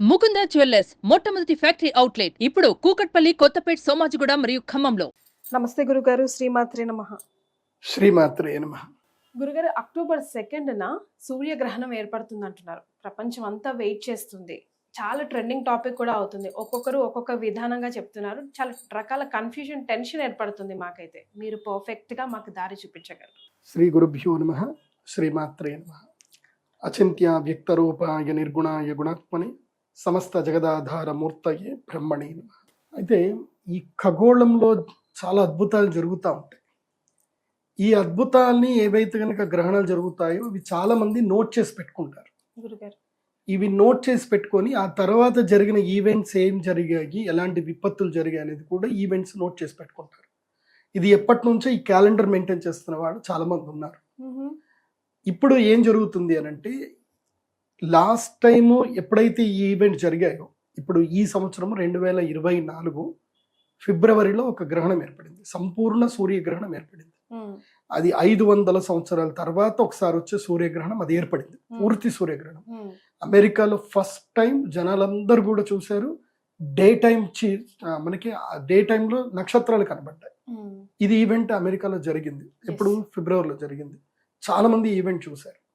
Mukunda jewellers మొట్టమొదటి factory outlet ఇప్పుడు కూకట్పల్లి కొత్తపేట్ సోమాజిగూడ మరియు ఖమ్మంలో. నమస్తే గురుగారు శ్రీమాత్రే నమ. శ్రీమాత్రే నమ. గురుగారు అక్టోబర్ సెకండ్న సూర్యగ్రహణం ఏర్పడుతుంది అంటున్నారు ప్రపంచం అంతా వెయిట్ చేస్తుంది. చాలా ట్రెండింగ్ టాపిక్ కూడా అవుతుంది. ఒక్కొక్కరు ఒక్కొక్క విధానంగా చెప్తున్నారు. చాలా రకాల కన్ఫ్యూజన్ టెన్షన్ ఏర్పడుతుంది మాకైతే. మీరు పర్ఫెక్ట్గా మాకు దారి చూపించగలరు. శ్రీ గురుభ్యో నమ. శ్రీమాత్రే నమ. అచింత్య వ్యక్తరూపాయ నిర్గుణాయ గుణాత్మని సమస్త జగదాధార మూర్తయే బ్రహ్మణి అయితే ఈ ఖగోళంలో చాలా అద్భుతాలు జరుగుతూ ఉంటాయి. ఈ అద్భుతాల్ని ఏవైతే కనుక గ్రహణాలు జరుగుతాయో ఇవి చాలా మంది నోట్ చేసి పెట్టుకుంటారు. ఇవి నోట్ చేసి పెట్టుకొని ఆ తర్వాత జరిగిన ఈవెంట్స్ ఏం జరిగాయి ఎలాంటి విపత్తులు జరిగాయి అనేది కూడా ఈవెంట్స్ నోట్ చేసి పెట్టుకుంటారు. ఇది ఎప్పటి నుంచో ఈ క్యాలెండర్ మెయింటైన్ చేస్తున్న వాళ్ళు చాలా మంది ఉన్నారు. ఇప్పుడు ఏం జరుగుతుంది అని అంటే లాస్ట్ టైము ఎప్పుడైతే ఈ ఈవెంట్ జరిగాయో ఇప్పుడు ఈ సంవత్సరం రెండు వేల ఇరవై నాలుగు ఫిబ్రవరిలో ఒక గ్రహణం ఏర్పడింది. సంపూర్ణ సూర్యగ్రహణం ఏర్పడింది. అది ఐదు వందల సంవత్సరాల తర్వాత ఒకసారి వచ్చే సూర్యగ్రహణం అది ఏర్పడింది. పూర్తి సూర్యగ్రహణం. అమెరికాలో ఫస్ట్ టైం జనాలందరూ కూడా చూశారు. డే టైం మనకి డే టైంలో నక్షత్రాలు కనబడ్డాయి. ఇది ఈవెంట్ అమెరికాలో జరిగింది. ఎప్పుడు ఫిబ్రవరిలో జరిగింది. చాలా మంది ఈవెంట్ చూశారు.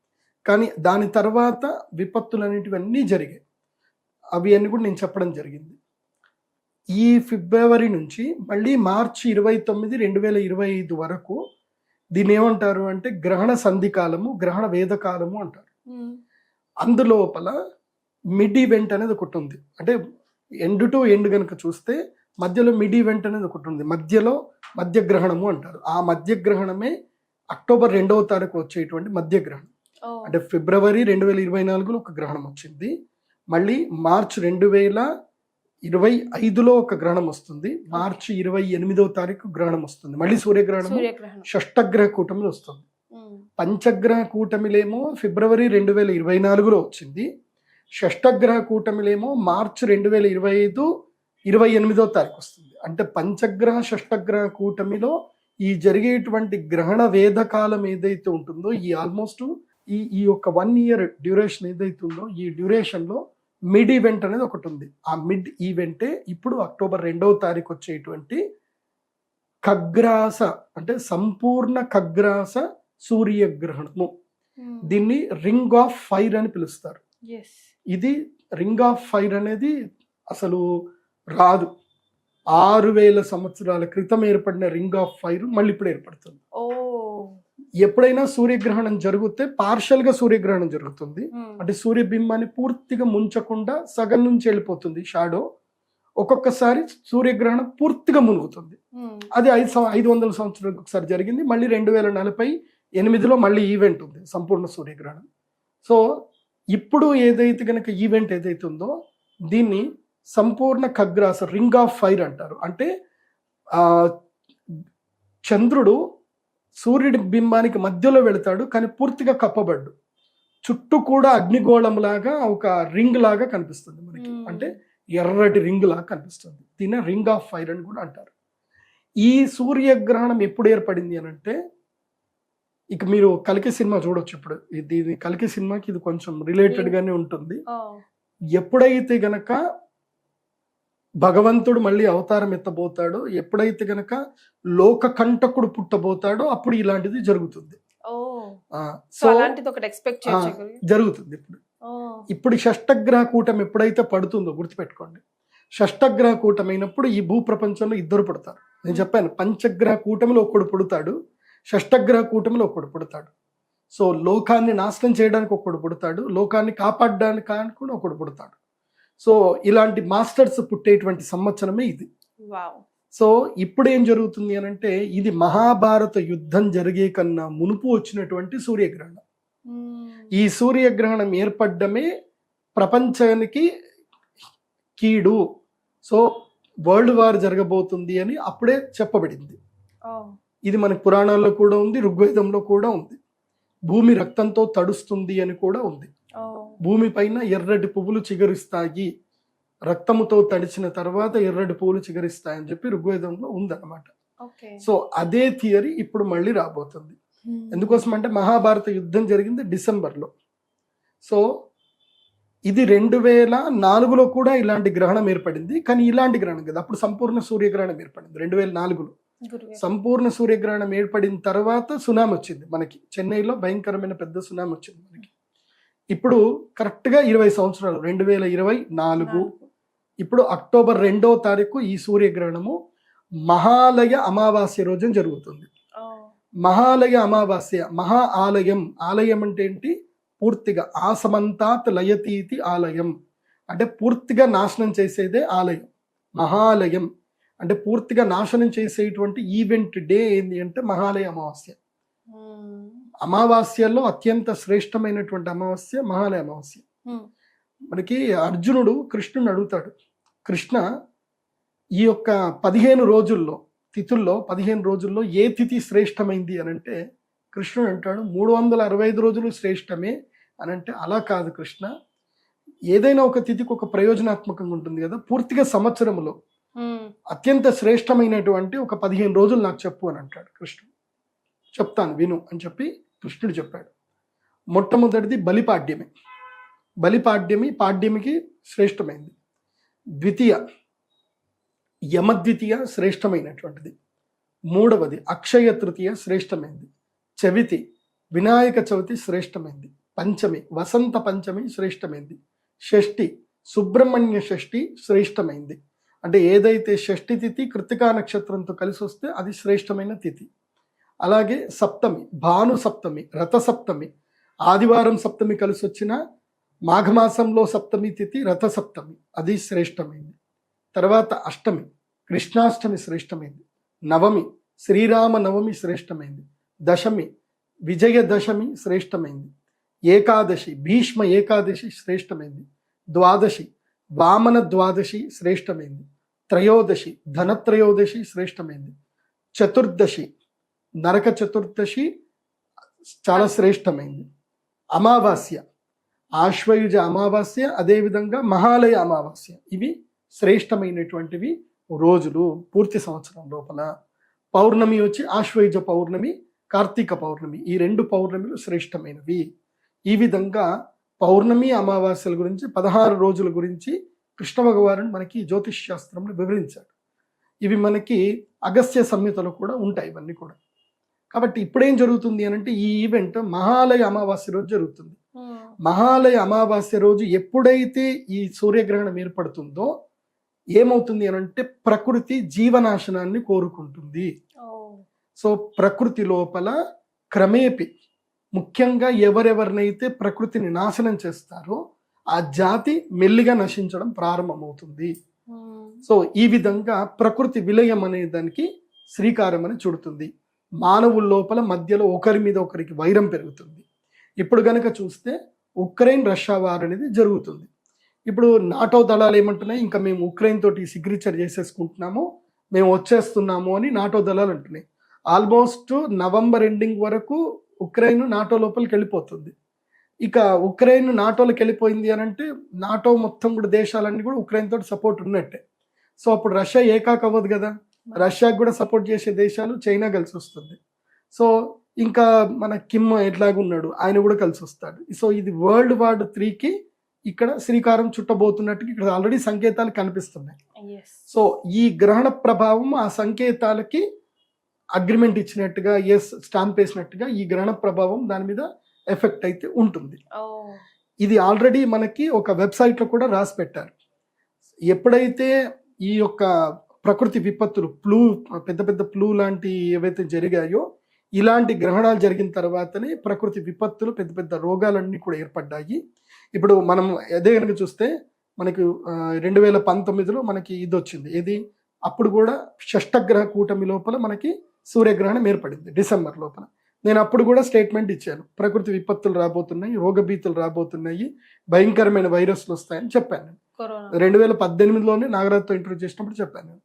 కానీ దాని తర్వాత విపత్తులు అనేటివన్నీ జరిగాయి. అవి అన్ని కూడా నేను చెప్పడం జరిగింది. ఈ ఫిబ్రవరి నుంచి మళ్ళీ మార్చి ఇరవై తొమ్మిది రెండు వేల ఇరవై ఐదు వరకు దీన్ని ఏమంటారు అంటే గ్రహణ సంధికాలము గ్రహణ వేదకాలము అంటారు. అందులోపల మిడ్ ఈవెంట్ అనేది ఒకటి ఉంది. అంటే ఎండ్ టు ఎండ్ కనుక చూస్తే మధ్యలో మిడ్ ఈవెంట్ అనేది ఒకటి ఉంది. మధ్యలో మధ్యగ్రహణము అంటారు. ఆ మధ్యగ్రహణమే అక్టోబర్ రెండవ తారీఖు వచ్చేటువంటి మధ్యగ్రహణం. అంటే ఫిబ్రవరి రెండు వేల ఇరవై నాలుగులో ఒక గ్రహణం వచ్చింది. మళ్ళీ మార్చ్ రెండు వేల ఇరవై ఐదులో ఒక గ్రహణం వస్తుంది. మార్చి ఇరవై ఎనిమిదవ తారీఖు గ్రహణం వస్తుంది. మళ్ళీ సూర్యగ్రహణం. షష్టగ్రహ కూటమిలో వస్తుంది. పంచగ్రహ కూటమిలేమో ఫిబ్రవరి రెండు వేల ఇరవై నాలుగులో వచ్చింది. షష్టగ్రహ కూటమిలేమో మార్చ్ రెండు వేల ఇరవై ఐదు ఇరవై ఎనిమిదో తారీఖు వస్తుంది. అంటే పంచగ్రహ షష్టగ్రహ కూటమిలో ఈ జరిగేటువంటి గ్రహణ వేద కాలం ఏదైతే ఉంటుందో ఈ ఆల్మోస్ట్ ఈ ఈ యొక్క వన్ ఇయర్ డ్యూరేషన్ ఏదైతే ఉందో ఈ డ్యూరేషన్లో మిడ్ ఈవెంట్ అనేది ఒకటి ఉంది. ఆ మిడ్ ఈవెంటే ఇప్పుడు అక్టోబర్ రెండవ తారీఖు వచ్చేటువంటి ఖగ్రాస అంటే సంపూర్ణ ఖగ్రాస సూర్యగ్రహణము. దీన్ని రింగ్ ఆఫ్ ఫైర్ అని పిలుస్తారు. ఇది రింగ్ ఆఫ్ ఫైర్ అనేది అసలు రాదు. ఆరు వేల సంవత్సరాల క్రితం ఏర్పడిన రింగ్ ఆఫ్ ఫైర్ మళ్ళీ ఇప్పుడు ఏర్పడుతుంది. ఓ ఎప్పుడైనా సూర్యగ్రహణం జరిగితే పార్షల్గా సూర్యగ్రహణం జరుగుతుంది. అంటే సూర్యబింబాన్ని పూర్తిగా ముంచకుండా సగం నుంచి వెళ్ళిపోతుంది షాడో ఒక్కొక్కసారి సూర్యగ్రహణం పూర్తిగా మునుగుతుంది. అది ఐదు ఐదు వందల సంవత్సరాలకు ఒకసారి జరిగింది. మళ్ళీ రెండు వేల నలభై ఎనిమిదిలో మళ్ళీ ఈవెంట్ ఉంది సంపూర్ణ సూర్యగ్రహణం. సో ఇప్పుడు ఏదైతే కనుక ఈవెంట్ ఏదైతే ఉందో దీన్ని సంపూర్ణ ఖగ్రాస రింగ్ ఆఫ్ ఫైర్ అంటారు. అంటే చంద్రుడు సూర్యుడి బింబానికి మధ్యలో వెళతాడు కానీ పూర్తిగా కప్పబడ్డు. చుట్టూ కూడా అగ్నిగోళం లాగా ఒక రింగ్ లాగా కనిపిస్తుంది మనకి. అంటే ఎర్రటి రింగ్ లాగా కనిపిస్తుంది. దీన్ని రింగ్ ఆఫ్ ఫైర్ అని కూడా అంటారు. ఈ సూర్యగ్రహణం ఎప్పుడు ఏర్పడింది అని అంటే ఇక మీరు కలికి సినిమా చూడొచ్చు ఇప్పుడు. ఇది కలికి సినిమాకి ఇది కొంచెం రిలేటెడ్ గానే ఉంటుంది. ఎప్పుడైతే గనక భగవంతుడు మళ్ళీ అవతారం ఎత్తబోతాడో ఎప్పుడైతే గనక లోక కంటకుడు పుట్టబోతాడో అప్పుడు ఇలాంటిది జరుగుతుంది. So expect? జరుగుతుంది ఇప్పుడు. ఇప్పుడు షష్టగ్రహ కూటమి ఎప్పుడైతే పడుతుందో గుర్తుపెట్టుకోండి. షష్టగ్రహ కూటమి అయినప్పుడు ఈ భూ ప్రపంచంలో ఇద్దరు పుడతారు. నేను చెప్పాను పంచగ్రహ కూటమిలో ఒకడు పుడతాడు షష్టగ్రహ కూటమిలో ఒకడు పుడతాడు. సో లోకాన్ని నాశనం చేయడానికి ఒకడు పుడతాడు లోకాన్ని కాపాడడానికి కూడా ఒకడు పుడతాడు. సో ఇలాంటి మాస్టర్స్ పుట్టేటువంటి సంవత్సరమే ఇది. సో ఇప్పుడు ఏం జరుగుతుంది అని అంటే ఇది మహాభారత యుద్ధం జరిగే కన్నా మునుపు వచ్చినటువంటి సూర్యగ్రహణం. ఈ సూర్యగ్రహణం ఏర్పడ్డమే ప్రపంచానికి కీడు. సో వరల్డ్ వార్ జరగబోతుంది అని అప్పుడే చెప్పబడింది. ఇది మన పురాణాల్లో కూడా ఉంది ఋగ్వేదంలో కూడా ఉంది. భూమి రక్తంతో తడుస్తుంది అని కూడా ఉంది. ఓ భూమి పైన ఎర్రటి పువ్వులు చిగురిస్తాయి. రక్తముతో తడిచిన తర్వాత ఎర్రటి పువ్వులు చిగురిస్తాయని చెప్పి ఋగ్వేదంలో ఉందన్నమాట. సో అదే థియరీ ఇప్పుడు మళ్ళీ రాబోతుంది. ఎందుకోసం అంటే మహాభారత యుద్ధం జరిగింది డిసెంబర్లో. సో ఇది రెండు వేల నాలుగులో కూడా ఇలాంటి గ్రహణం ఏర్పడింది. కానీ ఇలాంటి గ్రహణం కదా. అప్పుడు సంపూర్ణ సూర్యగ్రహణం ఏర్పడింది రెండు వేల నాలుగులో. సంపూర్ణ సూర్యగ్రహణం ఏర్పడిన తర్వాత సునామీ వచ్చింది మనకి. చెన్నైలో భయంకరమైన పెద్ద సునామీ వచ్చింది మనకి. ఇప్పుడు కరెక్ట్గా ఇరవై సంవత్సరాలు రెండు వేల ఇరవై నాలుగు. ఇప్పుడు అక్టోబర్ రెండో తారీఖు ఈ సూర్యగ్రహణము మహాలయ అమావాస్య రోజున జరుగుతుంది. మహాలయ అమావాస్య మహా ఆలయం. ఆలయం అంటే ఏంటి? పూర్తిగా ఆసమంతాత్ లయతీతి ఆలయం. అంటే పూర్తిగా నాశనం చేసేదే ఆలయం. మహాలయం. అంటే పూర్తిగా నాశనం చేసేటువంటి ఈవెంట్ డే ఏంటి అంటే మహాలయ అమావాస్య. ఉమ్, అమావాస్యలో అత్యంత శ్రేష్టమైనటువంటి అమావాస్య మహాలయ అమావాస్య. మనకి అర్జునుడు కృష్ణుని అడుగుతాడు. కృష్ణ ఈ యొక్క పదిహేను రోజుల్లో తిథుల్లో పదిహేను రోజుల్లో ఏ తిథి శ్రేష్టమైంది అని అంటే కృష్ణుడు అంటాడు మూడు వందల అరవై ఐదు రోజులు శ్రేష్టమే అని అంటే అలా కాదు కృష్ణ. ఏదైనా ఒక తిథికి ఒక ప్రయోజనాత్మకంగా ఉంటుంది కదా పూర్తిగా సంవత్సరంలో. అత్యంత శ్రేష్టమైనటువంటి ఒక పదిహేను రోజులు నాకు చెప్పు అని అంటాడు కృష్ణుడు. చెప్తాను విను అని చెప్పి కృష్ణుడు చెప్పాడు. మొట్టమొదటిది బలిపాడ్యమి. బలిపాడ్యమి పాడ్యమికి శ్రేష్టమైంది. ద్వితీయ యమద్వితీయ శ్రేష్టమైనటువంటిది. మూడవది అక్షయ తృతీయ శ్రేష్టమైంది. చవితి వినాయక చవితి శ్రేష్టమైంది. పంచమి వసంత పంచమి శ్రేష్టమైంది. షష్ఠి సుబ్రహ్మణ్య షష్ఠి శ్రేష్టమైంది. అంటే ఏదైతే షష్ఠి తిథి కృతికా నక్షత్రంతో కలిసి వస్తే అది శ్రేష్టమైన తిథి. అలాగే సప్తమి భాను సప్తమి రథ సప్తమి ఆదివారం సప్తమి కలిసి వచ్చిన మాఘమాసంలో సప్తమి తిథి రథ సప్తమి. అది శ్రేష్టమైంది. తర్వాత అష్టమి కృష్ణాష్టమి శ్రేష్టమైంది. నవమి శ్రీరామ నవమి శ్రేష్టమైంది. దశమి విజయదశమి శ్రేష్టమైంది. ఏకాదశి భీష్మ ఏకాదశి శ్రేష్టమైంది. ద్వాదశి వామన ద్వాదశి శ్రేష్టమైంది. త్రయోదశి ధనత్రయోదశి శ్రేష్టమైంది. చతుర్దశి నరక చతుర్దశి చాలా శ్రేష్టమైంది. అమావాస్య ఆశ్వయుజ అమావాస్య అదేవిధంగా మహాలయ అమావాస్య. ఇవి శ్రేష్టమైనటువంటివి రోజులు పూర్తి సంవత్సరం లోపల. పౌర్ణమి వచ్చి ఆశ్వయుజ పౌర్ణమి కార్తీక పౌర్ణమి. ఈ రెండు పౌర్ణమిలు శ్రేష్టమైనవి. ఈ విధంగా పౌర్ణమి అమావాస్యల గురించి పదహారు రోజుల గురించి కృష్ణ భగవానుడు మనకి జ్యోతిష్ శాస్త్రంలో వివరించాడు. ఇవి మనకి అగస్త్య సంహితలో కూడా ఉంటాయి ఇవన్నీ కూడా. కాబట్టి ఇప్పుడేం జరుగుతుంది అని అంటే ఈ ఈవెంట్ మహాలయ అమావాస్య రోజు జరుగుతుంది. ఉమ్, మహాలయ అమావాస్య రోజు ఎప్పుడైతే ఈ సూర్యగ్రహణం ఏర్పడుతుందో ఏమవుతుంది అని అంటే ప్రకృతి జీవనాశనాన్ని కోరుకుంటుంది. ఓ, సో ప్రకృతి లోపల క్రమేపి ముఖ్యంగా ఎవరెవరినైతే ప్రకృతిని నాశనం చేస్తారో ఆ జాతి మెల్లిగా నశించడం ప్రారంభమవుతుంది. ఉమ్, సో ఈ విధంగా ప్రకృతి విలయం అనే దానికి శ్రీకారం అని చుడుతుంది. మానవుల లోపల మధ్యలో ఒకరి మీద ఒకరికి వైరం పెరుగుతుంది. ఇప్పుడు గనక చూస్తే ఉక్రెయిన్ రష్యా వార్ అనేది జరుగుతుంది. ఇప్పుడు నాటో దళాలు ఏమంటున్నాయి? ఇంకా మేము ఉక్రెయిన్ తోటి సిగ్నేచర్ చేసేసుకుంటున్నాము. మేము వచ్చేస్తున్నాము అని నాటో దళాలు అంటున్నాయి. ఆల్మోస్ట్ నవంబర్ ఎండింగ్ వరకు ఉక్రెయిన్ నాటో లోపలికి వెళ్ళిపోతుంది. ఇక ఉక్రెయిన్ నాటోలోకి వెళ్ళిపోయింది అని అంటే నాటో మొత్తం కూడా దేశాలన్నీ కూడా ఉక్రెయిన్ తోటి సపోర్ట్ ఉన్నట్టే. సో అప్పుడు రష్యా ఏకాక అవ్వదు కదా? రష్యాకి కూడా సపోర్ట్ చేసే దేశాలు చైనా కలిసి వస్తుంది. సో ఇంకా మన కిమ్ ఎట్లాగున్నాడు ఆయన కూడా కలిసి వస్తాడు. సో ఇది వరల్డ్ వార్ త్రీకి ఇక్కడ శ్రీకారం చుట్టబోతున్నట్టు ఇక్కడ ఆల్రెడీ సంకేతాలు కనిపిస్తున్నాయి. సో ఈ గ్రహణ ప్రభావం ఆ సంకేతాలకి అగ్రిమెంట్ ఇచ్చినట్టుగా ఎస్ స్టాంప్ వేసినట్టుగా ఈ గ్రహణ ప్రభావం దాని మీద ఎఫెక్ట్ అయితే ఉంటుంది. ఇది ఆల్రెడీ మనకి ఒక వెబ్సైట్లో కూడా రాసి పెట్టారు. ఎప్పుడైతే ఈ యొక్క ప్రకృతి విపత్తులు ఫ్లూ పెద్ద పెద్ద ఫ్లూ లాంటి ఏవైతే జరిగాయో ఇలాంటి గ్రహణాలు జరిగిన తర్వాతనే ప్రకృతి విపత్తులు పెద్ద పెద్ద రోగాలన్నీ కూడా ఏర్పడ్డాయి. ఇప్పుడు మనం అదే కనుక చూస్తే మనకి రెండు వేల పంతొమ్మిదిలో మనకి ఇది వచ్చింది ఏది? అప్పుడు కూడా షష్టగ్రహ కూటమి లోపల మనకి సూర్యగ్రహణం ఏర్పడింది డిసెంబర్ లోపల. నేను అప్పుడు కూడా స్టేట్మెంట్ ఇచ్చాను. ప్రకృతి విపత్తులు రాబోతున్నాయి రోగభీతులు రాబోతున్నాయి భయంకరమైన వైరస్లు వస్తాయని చెప్పాను. రెండు వేల పద్దెనిమిదిలోనే నాగరాజ్తో ఇంటర్వ్యూ చేసినప్పుడు చెప్పాను. నేను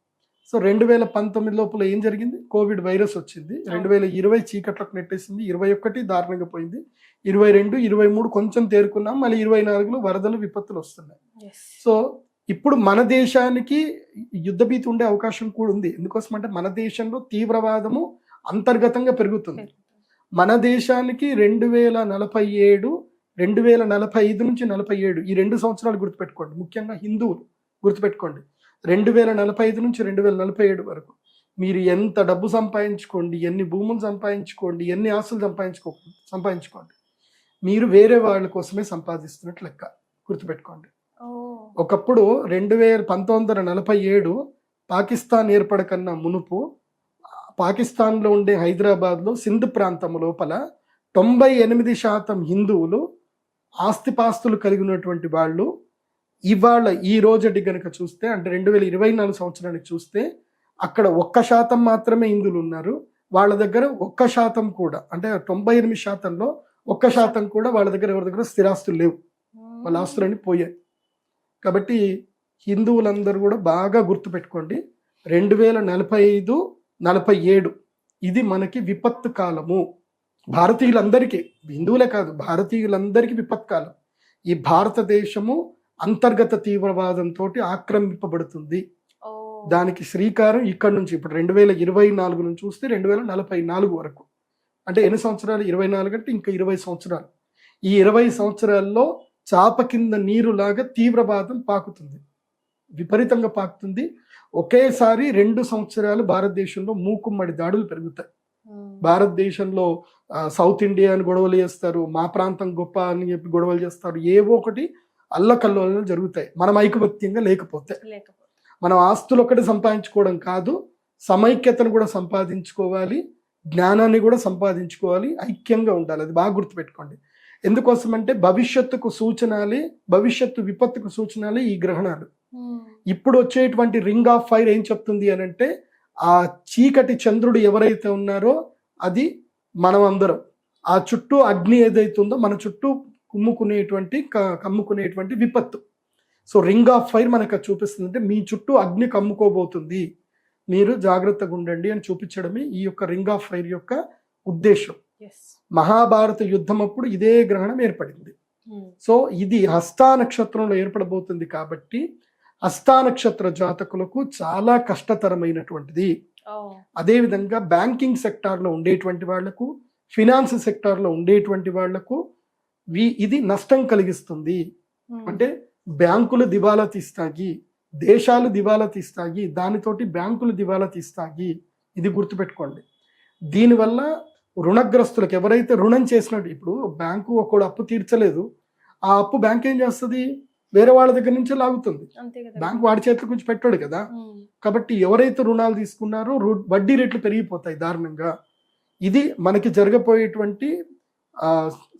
సో రెండు వేల పంతొమ్మిది లోపల ఏం జరిగింది? కోవిడ్ వైరస్ వచ్చింది. రెండు వేల ఇరవై చీకట్లకు నెట్టేసింది. ఇరవై ఒకటి దారుణంగా పోయింది. ఇరవై రెండు ఇరవై మూడు కొంచెం తేరుకున్నాం. మళ్ళీ ఇరవై నాలుగులో వరదలు విపత్తులు వస్తున్నాయి. సో ఇప్పుడు మన దేశానికి యుద్ధ భీతి ఉండే అవకాశం కూడా ఉంది. ఎందుకోసం అంటే మన దేశంలో తీవ్రవాదము అంతర్గతంగా పెరుగుతుంది. మన దేశానికి రెండు వేల నలభై ఏడు రెండు వేల నలభై ఐదు నుంచి నలభై ఏడు ఈ రెండు సంవత్సరాలు గుర్తుపెట్టుకోండి. ముఖ్యంగా హిందువులు గుర్తుపెట్టుకోండి. రెండు వేల నలభై ఐదు నుంచి రెండు వేల నలభై ఏడు వరకు. మీరు ఎంత డబ్బు సంపాదించుకోండి ఎన్ని భూములు సంపాదించుకోండి ఎన్ని ఆస్తులు సంపాదించుకో సంపాదించుకోండి. మీరు వేరే వాళ్ళ కోసమే సంపాదిస్తున్నట్లు లెక్క గుర్తుపెట్టుకోండి. ఒకప్పుడు రెండు వేల పంతొమ్మిది వందల నలభై ఏడు పాకిస్తాన్ ఏర్పడకన్నా మునుపు పాకిస్తాన్లో ఉండే హైదరాబాద్లో సింధు ప్రాంతం లోపల తొంభై ఎనిమిది శాతం హిందువులు ఆస్తిపాస్తులు కలిగి ఉన్నటువంటి వాళ్ళు ఇవాళ ఈ రోజటి గనుక చూస్తే అంటే రెండు వేల ఇరవై నాలుగు సంవత్సరానికి చూస్తే అక్కడ ఒక్క శాతం మాత్రమే ఇందులు ఉన్నారు. వాళ్ళ దగ్గర ఒక్క శాతం కూడా అంటే తొంభై ఎనిమిది శాతంలో ఒక్క శాతం కూడా వాళ్ళ దగ్గర ఎవరి దగ్గర స్థిరాస్తులు లేవు. వాళ్ళ ఆస్తులన్నీ పోయాయి. కాబట్టి హిందువులందరూ కూడా బాగా గుర్తుపెట్టుకోండి రెండు వేల నలభై ఐదు నలభై ఏడు ఇది మనకి విపత్తు కాలము. భారతీయులందరికీ హిందువులే కాదు భారతీయులందరికీ విపత్కాలం ఈ భారతదేశము అంతర్గత తీవ్రవాదంతో ఆక్రమింపబడుతుంది. దానికి శ్రీకారం ఇక్కడ నుంచి ఇప్పుడు రెండు వేల ఇరవై నాలుగు నుంచి చూస్తే రెండు వేల నలభై నాలుగు వరకు. అంటే ఎన్ని సంవత్సరాలు? ఇరవై నాలుగు అంటే ఇంకా ఇరవై సంవత్సరాలు. ఈ ఇరవై సంవత్సరాల్లో చాప కింద నీరులాగా తీవ్రవాదం పాకుతుంది. విపరీతంగా పాకుతుంది. ఒకేసారి రెండు సంవత్సరాలు భారతదేశంలో మూకుమ్మడి దాడులు పెరుగుతాయి. భారతదేశంలో సౌత్ ఇండియా అని గొడవలు చేస్తారు. మా ప్రాంతం గొప్ప అని చెప్పి గొడవలు చేస్తారు. ఏవో ఒకటి అల్లకల్లోలు జరుగుతాయి. మనం ఐకమత్యంగా లేకపోతే. లేకపోతే. మనం ఆస్తులు ఒకటి సంపాదించుకోవడం కాదు సమైక్యతను కూడా సంపాదించుకోవాలి జ్ఞానాన్ని కూడా సంపాదించుకోవాలి ఐక్యంగా ఉండాలి. అది బాగా గుర్తుపెట్టుకోండి. ఎందుకోసం అంటే భవిష్యత్తుకు సూచనలే భవిష్యత్తు విపత్తుకు సూచనలే ఈ గ్రహణాలు. ఇప్పుడు వచ్చేటువంటి రింగ్ ఆఫ్ ఫైర్ ఏం చెప్తుంది అని అంటే ఆ చీకటి చంద్రుడు ఎవరైతే ఉన్నారో అది మనం అందరం ఆ చుట్టూ అగ్ని ఏదైతే ఉందో మన చుట్టూ కుమ్ముకునేటువంటి కమ్ముకునేటువంటి విపత్తు. సో రింగ్ ఆఫ్ ఫైర్ మనకు చూపిస్తుంది అంటే మీ చుట్టూ అగ్ని కమ్ముకోబోతుంది. మీరు జాగ్రత్తగా ఉండండి అని చూపించడమే ఈ యొక్క రింగ్ ఆఫ్ ఫైర్ యొక్క ఉద్దేశం. మహాభారత యుద్ధం అప్పుడు ఇదే గ్రహణం ఏర్పడింది. ఉమ్. సో ఇది హస్తా నక్షత్రంలో ఏర్పడబోతుంది కాబట్టి హస్తా నక్షత్ర జాతకులకు చాలా కష్టతరమైనటువంటిది. అదేవిధంగా బ్యాంకింగ్ సెక్టార్లో ఉండేటువంటి వాళ్ళకు ఫినాన్స్ సెక్టార్లో ఉండేటువంటి వాళ్ళకు ఇది నష్టం కలిగిస్తుంది. అంటే బ్యాంకులు దివాలా తీస్తాయి. దేశాలు దివాలా తీస్తాయి. దానితోటి బ్యాంకులు దివాలా తీస్తాయి. ఇది గుర్తుపెట్టుకోండి. దీనివల్ల రుణగ్రస్తులకు ఎవరైతే రుణం చేసినట్టు ఇప్పుడు బ్యాంకు ఒకడు అప్పు తీర్చలేదు. ఆ అప్పు బ్యాంక్ ఏం చేస్తుంది? వేరే వాళ్ళ దగ్గర నుంచే లాగుతుంది. బ్యాంక్ వాడి చేతిలో కొంచెం పెట్టాడు కదా. కాబట్టి ఎవరైతే రుణాలు తీసుకున్నారో వడ్డీ రేట్లు పెరిగిపోతాయి దారుణంగా. ఇది మనకి జరగబోయేటువంటి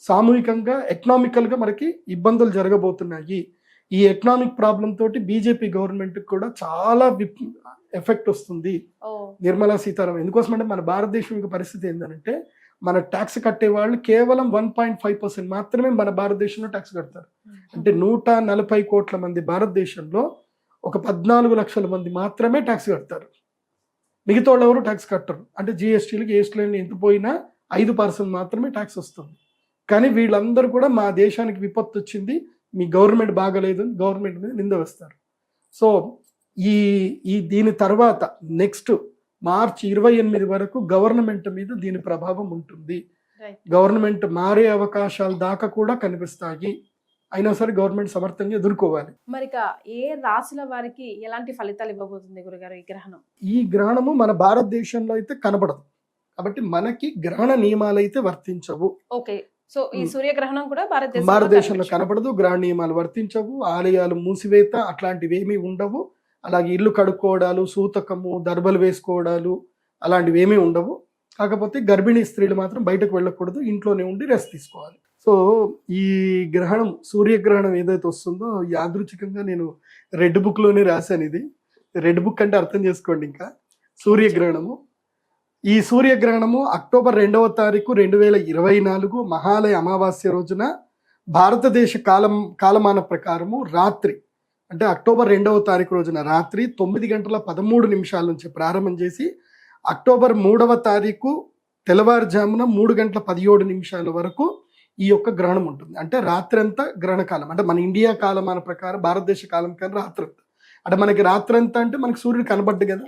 సామూహికంగా ఎకనామికల్గా మనకి ఇబ్బందులు జరగబోతున్నాయి. ఈ ఎకనామిక్ ప్రాబ్లం తోటి బీజేపీ గవర్నమెంట్ కూడా చాలా ఎఫెక్ట్ వస్తుంది. నిర్మలా సీతారామన్. ఎందుకోసం అంటే మన భారతదేశం యొక్క పరిస్థితి ఏంటంటే మన ట్యాక్స్ కట్టే వాళ్ళు కేవలం వన్ పాయింట్ ఫైవ్ పర్సెంట్ మాత్రమే మన భారతదేశంలో ట్యాక్స్ కడతారు. అంటే నూట నలభై కోట్ల మంది భారతదేశంలో ఒక పద్నాలుగు లక్షల మంది మాత్రమే ట్యాక్స్ కడతారు. మిగతా వాళ్ళు ఎవరు ట్యాక్స్ కట్టరు. అంటే జిఎస్టీలు జిఎస్టీలు ఎంత పోయినా ఐదు పర్సెంట్ మాత్రమే ట్యాక్స్ వస్తుంది. కానీ వీళ్ళందరూ కూడా మా దేశానికి విపత్తు వచ్చింది. మీ గవర్నమెంట్ బాగలేదు. అని గవర్నమెంట్ మీద నింద వేస్తారు. సో ఈ ఈ దీని తర్వాత నెక్స్ట్ మార్చి ఇరవై ఎనిమిది వరకు గవర్నమెంట్ మీద దీని ప్రభావం ఉంటుంది. గవర్నమెంట్ మారే అవకాశాలు దాకా కూడా కనిపిస్తాయి. అయినా సరే గవర్నమెంట్ సమర్థంగా ఎదుర్కోవాలి. మరి ఏ రాశుల వారికి ఎలాంటి ఫలితాలు ఇవ్వబోతుంది గురుగారు ఈ గ్రహణం? ఈ గ్రహణము మన భారతదేశంలో అయితే కనబడదు. కాబట్టి మనకి గ్రహణ నియమాలు అయితే వర్తించవు. ఓకే. సో ఈ. సూర్యగ్రహణం కూడా భారతదేశంలో భారతదేశంలో కనిపించదు. కనబడదు గ్రహణ నియమాలు వర్తించవు ఆలయాలు మూసివేత అట్లాంటివి ఏమీ ఉండవు. అలాగే ఇల్లు కడుక్కోవడాలు సూతకము దర్బలు వేసుకోవడాలు అలాంటివి ఏమీ ఉండవు. కాకపోతే గర్భిణీ స్త్రీలు మాత్రం బయటకు వెళ్ళకూడదు ఇంట్లోనే ఉండి రెస్ట్ తీసుకోవాలి. సో ఈ గ్రహణం సూర్యగ్రహణం ఏదైతే వస్తుందో యాదృచ్ఛికంగా నేను రెడ్ బుక్లోనే రాశాను ఇది. రెడ్ బుక్ అంటే అర్థం చేసుకోండి ఇంకా. సూర్యగ్రహణము ఈ సూర్యగ్రహణము అక్టోబర్ రెండవ తారీఖు రెండు వేల ఇరవై నాలుగు మహాలయ అమావాస్య రోజున భారతదేశ కాలం కాలమాన ప్రకారము రాత్రి అంటే అక్టోబర్ రెండవ తారీఖు రోజున రాత్రి తొమ్మిది గంటల పదమూడు నిమిషాల నుంచి ప్రారంభం చేసి అక్టోబర్ మూడవ తారీఖు తెల్లవారుజామున మూడు గంటల పదిహేడు నిమిషాల వరకు ఈ యొక్క గ్రహణం ఉంటుంది. అంటే రాత్రి అంతా గ్రహణ కాలం అంటే మన ఇండియా కాలమాన ప్రకారం భారతదేశ కాలం కానీ రాత్రి అంటే మనకి రాత్రి అంతా అంటే మనకి సూర్యుడు కనబడ్డు కదా.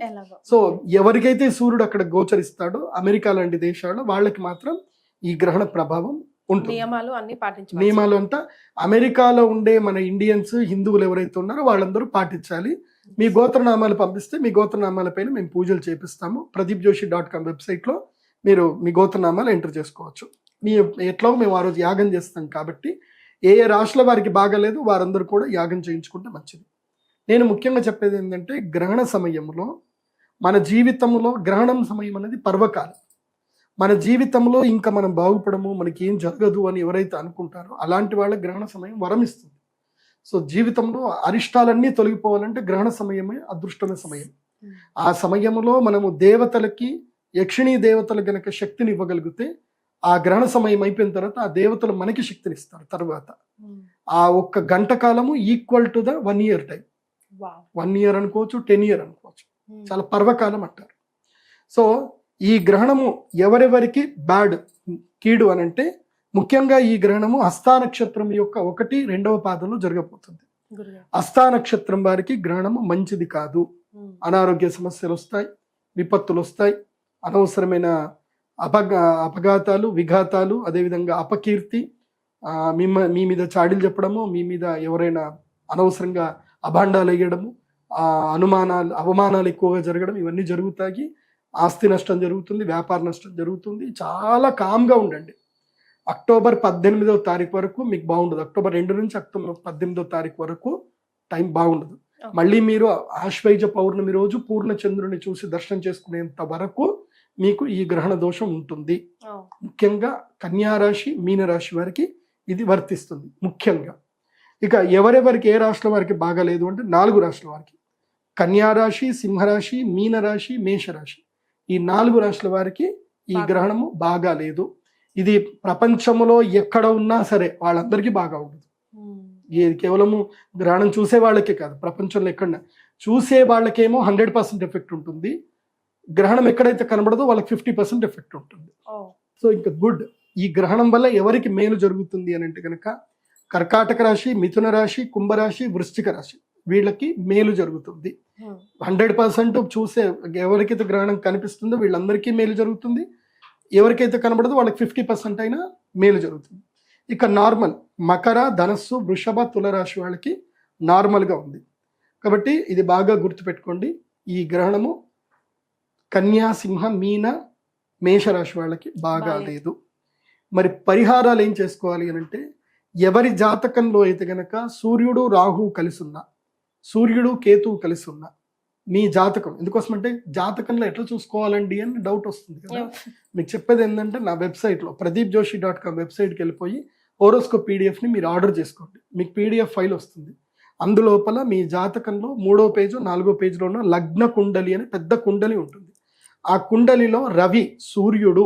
సో ఎవరికైతే సూర్యుడు అక్కడ గోచరిస్తాడో అమెరికా లాంటి దేశాలు వాళ్ళకి మాత్రం ఈ గ్రహణ ప్రభావం ఉంటుంది. నియమాలు అన్ని పాటించాలి నియమాలు అంతా అమెరికాలో ఉండే మన ఇండియన్స్ హిందువులు ఎవరైతే ఉన్నారో వాళ్ళందరూ పాటించాలి. మీ గోత్రనామాలు పంపిస్తే మీ గోత్రనామాల పైన మేము పూజలు చేపిస్తాము. ప్రదీప్ జోషి డాట్ కామ్ వెబ్సైట్లో మీరు మీ గోత్రనామాలు ఎంటర్ చేసుకోవచ్చు. మీ ఎట్లా మేము ఆ రోజు యాగం చేస్తాం కాబట్టి ఏ ఏ రాశుల వారికి బాగాలేదు వారందరూ కూడా యాగం చేయించుకుంటే మంచిది. నేను ముఖ్యంగా చెప్పేది ఏంటంటే గ్రహణ సమయంలో మన జీవితంలో గ్రహణం సమయం అనేది పర్వకాలం. మన జీవితంలో ఇంకా మనం బాగుపడము మనకి ఏం జరగదు అని ఎవరైతే అనుకుంటారో అలాంటి వాళ్ళ గ్రహణ సమయం వరమిస్తుంది సో జీవితంలో అరిష్టాలన్నీ తొలగిపోవాలంటే గ్రహణ సమయమే అదృష్టమైన సమయం. ఆ సమయంలో మనము దేవతలకి యక్షిణీ దేవతలు గనక శక్తిని ఇవ్వగలిగితే ఆ గ్రహణ సమయం అయిపోయిన తర్వాత ఆ దేవతలు మనకి శక్తిని ఇస్తారు తర్వాత. ఆ ఒక్క గంట కాలము equal to the one year time. One year అనుకోవచ్చు టెన్ ఇయర్ అనుకోవచ్చు. చాలా పర్వకాలం అంటారు. సో ఈ గ్రహణము ఎవరెవరికి బ్యాడ్ కీడు అని అంటే ముఖ్యంగా ఈ గ్రహణము హస్తా నక్షత్రం యొక్క ఒకటి రెండవ పాదంలో జరగబోతుంది. హస్తా నక్షత్రం వారికి గ్రహణము మంచిది కాదు. అనారోగ్య సమస్యలు వస్తాయి విపత్తులు వస్తాయి అనవసరమైన అపఘ అపఘాతాలు విఘాతాలు అదేవిధంగా అపకీర్తి మిమ్మ మీ మీద చాడీలు చెప్పడము మీ మీద ఎవరైనా అనవసరంగా అభాండాలు వేయడము ఆ, అనుమానాలు అవమానాలు ఎక్కువగా జరగడం ఇవన్నీ జరుగుతాయి. ఆస్తి నష్టం జరుగుతుంది వ్యాపార నష్టం జరుగుతుంది. చాలా కామ్గా ఉండండి. అక్టోబర్ పద్దెనిమిదవ తారీఖు వరకు మీకు బాగుండదు. అక్టోబర్ రెండు నుంచి అక్టోబర్ పద్దెనిమిదవ తారీఖు వరకు టైం బాగుండదు. మళ్ళీ మీరు ఆశ్వైజ పౌర్ణమి రోజు పూర్ణ చంద్రుని చూసి దర్శనం చేసుకునేంత వరకు మీకు ఈ గ్రహణ దోషం ఉంటుంది. ముఖ్యంగా కన్యా రాశి మీన రాశి వారికి ఇది వర్తిస్తుంది. ముఖ్యంగా. ఇక ఎవరెవరికి ఏ రాశుల వారికి బాగాలేదు అంటే నాలుగు రాశుల వారికి. కన్యా రాశి సింహరాశి మీన రాశి మేషరాశి ఈ నాలుగు రాశుల వారికి ఈ గ్రహణము బాగా లేదు ఇది ప్రపంచంలో ఎక్కడ ఉన్నా సరే వాళ్ళందరికీ బాగా ఉండదు ఇది కేవలము గ్రహణం చూసే వాళ్ళకే కాదు ప్రపంచంలో ఎక్కడ చూసే వాళ్ళకేమో హండ్రెడ్ పర్సెంట్ ఎఫెక్ట్ ఉంటుంది. గ్రహణం ఎక్కడైతే కనబడదో వాళ్ళకి ఫిఫ్టీ పర్సెంట్ ఎఫెక్ట్ ఉంటుంది. సో ఇంకా గుడ్. ఈ గ్రహణం వల్ల ఎవరికి మేలు జరుగుతుంది అని అంటే కనుక కర్కాటక రాశి మిథున రాశి కుంభరాశి వృశ్చిక రాశి. వీళ్ళకి మేలు జరుగుతుంది. హండ్రెడ్ పర్సెంట్ చూసే ఎవరికైతే గ్రహణం కనిపిస్తుందో వీళ్ళందరికీ మేలు జరుగుతుంది. ఎవరికైతే కనబడదో వాళ్ళకి ఫిఫ్టీ పర్సెంట్ అయినా మేలు జరుగుతుంది. ఇక నార్మల్ మకర ధనస్సు వృషభ తులరాశి వాళ్ళకి నార్మల్గా ఉంది. కాబట్టి ఇది బాగా గుర్తుపెట్టుకోండి. ఈ గ్రహణము కన్యా సింహ మీన మేషరాశి వాళ్ళకి బాగా. లేదు. మరి పరిహారాలు ఏం చేసుకోవాలి అని అంటే ఎవరి జాతకంలో అయితే గనక సూర్యుడు రాహువు కలిసి ఉన్నా సూర్యుడు కేతువు కలిసి ఉన్నా మీ జాతకం ఎందుకోసమంటే జాతకంలో ఎట్లా చూసుకోవాలండి అని డౌట్ వస్తుంది కదా. మీకు చెప్పేది ఏంటంటే నా వెబ్సైట్లో ప్రదీప్ జోషి డాట్ కామ్ వెబ్సైట్కి వెళ్ళిపోయి ఓరోస్కో పీడిఎఫ్ని మీరు ఆర్డర్ చేసుకోండి. మీకు పీడిఎఫ్ ఫైల్ వస్తుంది. అందులోపల మీ జాతకంలో మూడో పేజు నాలుగో పేజీలో ఉన్న లగ్న కుండలి అని పెద్ద కుండలి ఉంటుంది. ఆ కుండలిలో రవి సూర్యుడు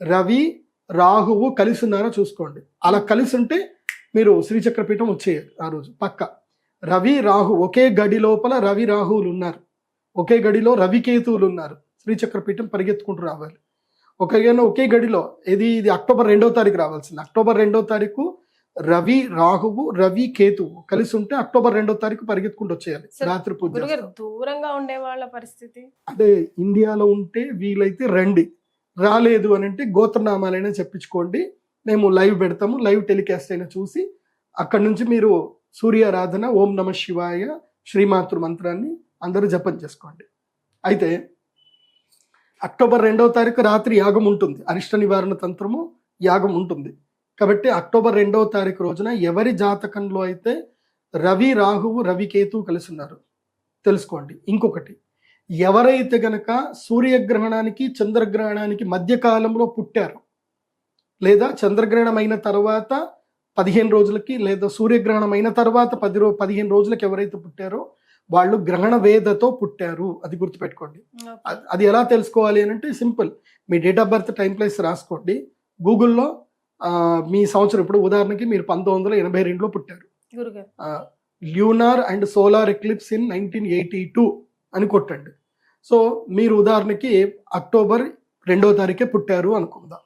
రవి రాహువు కలిసి ఉన్నారో చూసుకోండి. అలా కలిసి ఉంటే మీరు శ్రీచక్రపీఠం వచ్చేయాలి ఆ రోజు పక్క. రవి రాహు ఒకే గడి లోపల రవి రాహువులు ఉన్నారు. ఒకే గడిలో రవికేతువులు ఉన్నారు. శ్రీచక్రపీఠం పరిగెత్తుకుంటూ రావాలి. ఒకే ఒకే గడిలో ఇది ఇది అక్టోబర్ రెండో తారీఖు రావాల్సింది. అక్టోబర్ రెండో తారీఖు రవి రాహువు రవి కేతువు కలిసి ఉంటే అక్టోబర్ రెండో తారీఖు పరిగెత్తుకుంటూ వచ్చేయాలి. రాత్రి పూజ. దూరంగా ఉండే వాళ్ళ పరిస్థితి? అంటే ఇండియాలో ఉంటే వీలైతే రండి. రాలేదు అని అంటే గోత్రనామాలైనా చెప్పించుకోండి. మేము లైవ్ పెడతాము లైవ్ టెలికాస్ట్ అయినా చూసి అక్కడి నుంచి మీరు సూర్యారాధన ఓం నమ శివాయ శ్రీమాతృ మంత్రాన్ని అందరూ జపం చేసుకోండి. అయితే అక్టోబర్ రెండవ తారీఖు రాత్రి యాగం ఉంటుంది. అరిష్ట నివారణ తంత్రము యాగం ఉంటుంది. కాబట్టి అక్టోబర్ రెండవ తారీఖు రోజున ఎవరి జాతకంలో అయితే రవి రాహువు రవికేతువు కలిసి ఉన్నారు తెలుసుకోండి. ఇంకొకటి ఎవరైతే గనక సూర్యగ్రహణానికి చంద్రగ్రహణానికి మధ్యకాలంలో పుట్టారు లేదా చంద్రగ్రహణం అయిన తర్వాత పదిహేను రోజులకి లేదా సూర్యగ్రహణం అయిన తర్వాత పది రో పదిహేను రోజులకి ఎవరైతే పుట్టారో వాళ్ళు గ్రహణ వేదతో పుట్టారు. అది గుర్తుపెట్టుకోండి. అది ఎలా తెలుసుకోవాలి అని అంటే simple. Me date of birth time place రాసుకోండి. గూగుల్లో మీ సంవత్సరం ఇప్పుడు ఉదాహరణకి మీరు పంతొమ్మిది వందల ఎనభై రెండులో పుట్టారు. Lunar and solar eclipse in nineteen eighty two అని కొట్టండి. సో మీరు ఉదాహరణకి అక్టోబర్ రెండో తారీఖే పుట్టారు అనుకుందాం.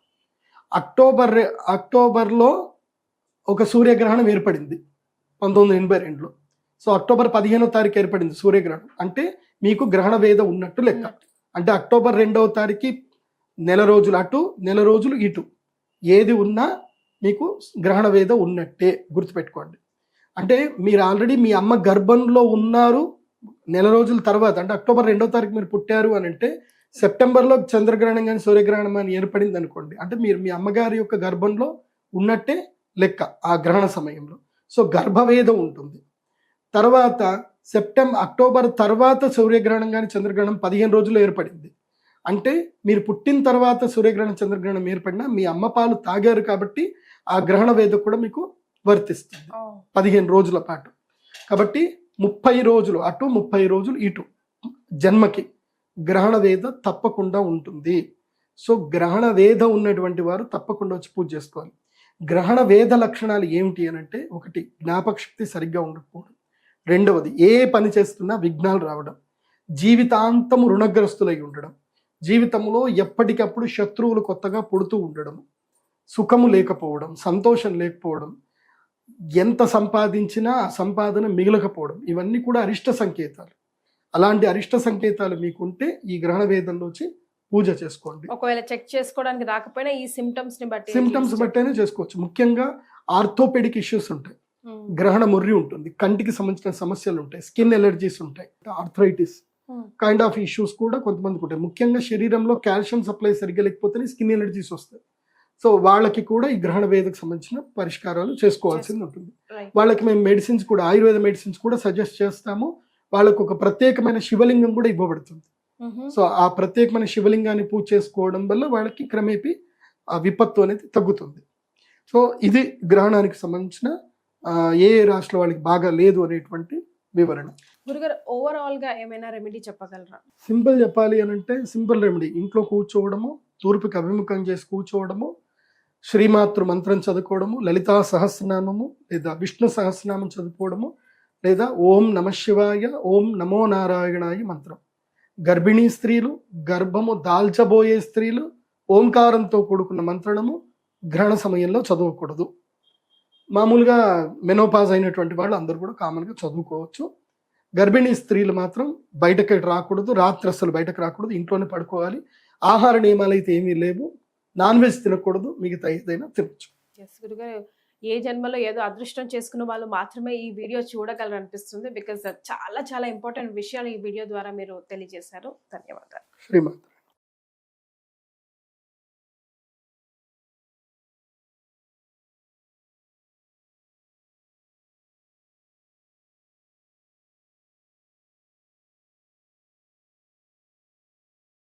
అక్టోబర్ అక్టోబర్లో ఒక సూర్యగ్రహణం ఏర్పడింది పంతొమ్మిది ఎనభై రెండులో. సో అక్టోబర్ పదిహేనో తారీఖు ఏర్పడింది సూర్యగ్రహణం. అంటే మీకు గ్రహణ వేద ఉన్నట్టు లెక్క. అంటే అక్టోబర్ రెండవ తారీఖు నెల రోజులు అటు నెల రోజులు ఇటు. ఏది ఉన్నా మీకు గ్రహణ వేద ఉన్నట్టే గుర్తుపెట్టుకోండి. అంటే మీరు ఆల్రెడీ మీ అమ్మ గర్భంలో ఉన్నారు నెల రోజుల తర్వాత. అంటే అక్టోబర్ రెండో తారీఖు మీరు పుట్టారు అని అంటే సెప్టెంబర్లో చంద్రగ్రహణం కానీ సూర్యగ్రహణం అని ఏర్పడింది అనుకోండి అంటే మీరు మీ అమ్మగారి యొక్క గర్భంలో ఉన్నట్టే లెక్క ఆ గ్రహణ సమయంలో. సో గర్భవేదం ఉంటుంది. తర్వాత సెప్టెంబర్ అక్టోబర్ తర్వాత సూర్యగ్రహణం కానీ చంద్రగ్రహణం పదిహేను రోజులు ఏర్పడింది. అంటే మీరు పుట్టిన తర్వాత సూర్యగ్రహణం చంద్రగ్రహణం ఏర్పడినా మీ అమ్మ పాలు తాగారు కాబట్టి ఆ గ్రహణ వేద కూడా మీకు వర్తిస్తుంది. పదిహేను రోజుల పాటు. కాబట్టి ముప్పై రోజులు అటు ముప్పై రోజులు ఇటు జన్మకి. గ్రహణ వేద తప్పకుండా ఉంటుంది. సో గ్రహణ వేద ఉన్నటువంటి వారు తప్పకుండా వచ్చి పూజ చేసుకోవాలి. గ్రహణ వేద లక్షణాలు ఏమిటి అని అంటే ఒకటి జ్ఞాపక శక్తి సరిగ్గా ఉండకపోవడం. రెండవది ఏ పని చేస్తున్నా విఘ్నాలు రావడం. జీవితాంతము రుణగ్రస్తులై ఉండడం. జీవితంలో ఎప్పటికప్పుడు శత్రువులు కొత్తగా పుడుతూ ఉండడం. సుఖము లేకపోవడం సంతోషం లేకపోవడం. ఎంత సంపాదించినా ఆ సంపాదన మిగలకపోవడం. ఇవన్నీ కూడా అరిష్ట సంకేతాలు. అలాంటి అరిష్ట సంకేతాలు మీకుంటే ఈ గ్రహణ వేదంలో వచ్చి పూజ చేసుకోండి. ఒకవేళ చెక్ చేసుకోవడానికి రాకపోయినా ఈ సిమ్టమ్స్ని బట్టి సిమ్టమ్స్ బట్టైనా చేసుకోవచ్చు. ముఖ్యంగా ఆర్థోపెడిక్ ఇష్యూస్ ఉంటాయి. గ్రహణ ముర్రి ఉంటుంది. కంటికి సంబంధించిన సమస్యలు ఉంటాయి. స్కిన్ ఎలర్జీస్ ఉంటాయి. ఆర్థరైటిస్. కైండ్ ఆఫ్ ఇష్యూస్ కూడా కొంతమందికి ఉంటాయి. ముఖ్యంగా శరీరంలో కాల్షియం సప్లై సరిగ్గా లేకపోతే స్కిన్ ఎలర్జీస్ వస్తాయి. సో వాళ్ళకి కూడా ఈ గ్రహణ వేదకు సంబంధించిన పరిష్కారాలు చేసుకోవాల్సింది ఉంటుంది. వాళ్ళకి మేము మెడిసిన్స్ కూడా ఆయుర్వేద మెడిసిన్స్ కూడా సజెస్ట్ చేస్తాము. వాళ్ళకు ఒక ప్రత్యేకమైన శివలింగం కూడా ఇవ్వబడుతుంది. సో ఆ ప్రత్యేకమైన శివలింగాన్ని పూజ చేసుకోవడం వల్ల వాళ్ళకి క్రమేపీ ఆ విపత్తు అనేది తగ్గుతుంది. సో ఇది గ్రహణానికి సంబంధించిన ఏ ఏ రాశిలో వాళ్ళకి బాగా లేదు అనేటువంటి వివరణ. గురుగారు ఓవరాల్గా ఏమైనా రెమెడీ చెప్పగలరా? సింపుల్ చెప్పాలి అని అంటే సింపుల్ రెమెడీ ఇంట్లో కూర్చోవడము తూర్పుకి అభిముఖం చేసి కూర్చోవడము శ్రీమాతృ మంత్రం చదువుకోవడము లలితా సహస్రనామము లేదా విష్ణు సహస్రనామం చదువుకోవడము లేదా ఓం నమశివాయ ఓం నమో నారాయణాయ మంత్రం. గర్భిణీ స్త్రీలు గర్భము దాల్చబోయే స్త్రీలు ఓంకారంతో కూడుకున్న మంత్రణము గ్రహణ సమయంలో చదవకూడదు. మామూలుగా మెనోపాజ్ అయినటువంటి వాళ్ళు అందరూ కూడా కామన్గా చదువుకోవచ్చు. గర్భిణీ స్త్రీలు మాత్రం బయటకి రాకూడదు రాత్రి అసలు బయటకు రాకూడదు ఇంట్లోనే పడుకోవాలి. ఆహార నియమాలు అయితే ఏమీ లేవు. నాన్ వెజ్ తినకూడదు మిగతా ఏదైనా తినచ్చు. గురుగారు ఏ జన్మలో ఏదో అదృష్టం చేసుకున్న వాళ్ళు మాత్రమే ఈ వీడియో చూడగలరు అనిపిస్తుంది బికాస్ చాలా చాలా ఇంపార్టెంట్ విషయాలు ఈ వీడియో ద్వారా మీరు తెలియజేశారు. ధన్యవాదాలు. శ్రీమాత.